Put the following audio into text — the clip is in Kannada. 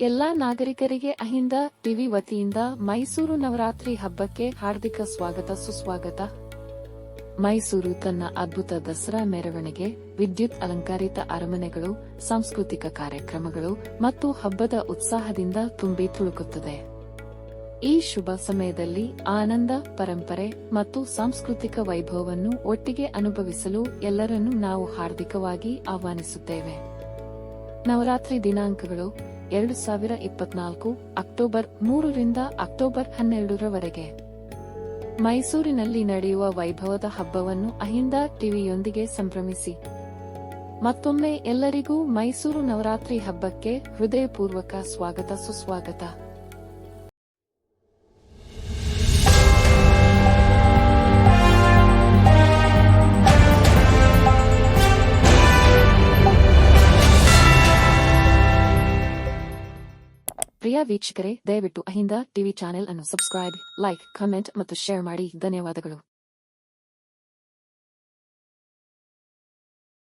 ಎಲ್ಲಾ ನಾಗರಿಕರಿಗೆ ಅಹಿಂದ ಟಿವಿ ವತಿಯಿಂದ ಮೈಸೂರು ನವರಾತ್ರಿ ಹಬ್ಬಕ್ಕೆ ಹಾರ್ದಿಕ ಸ್ವಾಗತ ಸುಸ್ವಾಗತ. ಮೈಸೂರು ತನ್ನ ಅದ್ಭುತ ದಸರಾ ಮೆರವಣಿಗೆ, ವಿದ್ಯುತ್ ಅಲಂಕಾರಿತ ಅರಮನೆಗಳು, ಸಾಂಸ್ಕೃತಿಕ ಕಾರ್ಯಕ್ರಮಗಳು ಮತ್ತು ಹಬ್ಬದ ಉತ್ಸಾಹದಿಂದ ತುಂಬಿ ತುಳುಕುತ್ತದೆ. ಈ ಶುಭ ಸಮಯದಲ್ಲಿ ಆನಂದ, ಪರಂಪರೆ ಮತ್ತು ಸಾಂಸ್ಕೃತಿಕ ವೈಭವವನ್ನು ಒಟ್ಟಿಗೆ ಅನುಭವಿಸಲು ಎಲ್ಲರನ್ನೂ ನಾವು ಹಾರ್ದಿಕವಾಗಿ ಆಹ್ವಾನಿಸುತ್ತೇವೆ. ನವರಾತ್ರಿ ದಿನಾಂಕಗಳು ಎರಡು ಸಾವಿರ ಇಪ್ಪತ್ನಾಲ್ಕು ಅಕ್ಟೋಬರ್ ಮೂರರಿಂದ ಅಕ್ಟೋಬರ್ ಹನ್ನೆರಡರವರೆಗೆ. ಮೈಸೂರಿನಲ್ಲಿ ನಡೆಯುವ ವೈಭವದ ಹಬ್ಬವನ್ನು ಅಹಿಂದ ಟಿವಿಯೊಂದಿಗೆ ಸಂಭ್ರಮಿಸಿ. ಮತ್ತೊಮ್ಮೆ ಎಲ್ಲರಿಗೂ ಮೈಸೂರು ನವರಾತ್ರಿ ಹಬ್ಬಕ್ಕೆ ಹೃದಯಪೂರ್ವಕ ಸ್ವಾಗತ ಸುಸ್ವಾಗತ. ಪ್ರಿಯ ವೀಕ್ಷಕರೇ ದಯವಿಟ್ಟು ಅಹಿಂದ ಟಿವಿ ಚಾನೆಲ್ ಅನ್ನು ಸಬ್ಸ್ಕ್ರೈಬ್ ಲೈಕ್ ಕಮೆಂಟ್ ಮತ್ತು ಶೇರ್ ಮಾಡಿ. ಧನ್ಯವಾದಗಳು.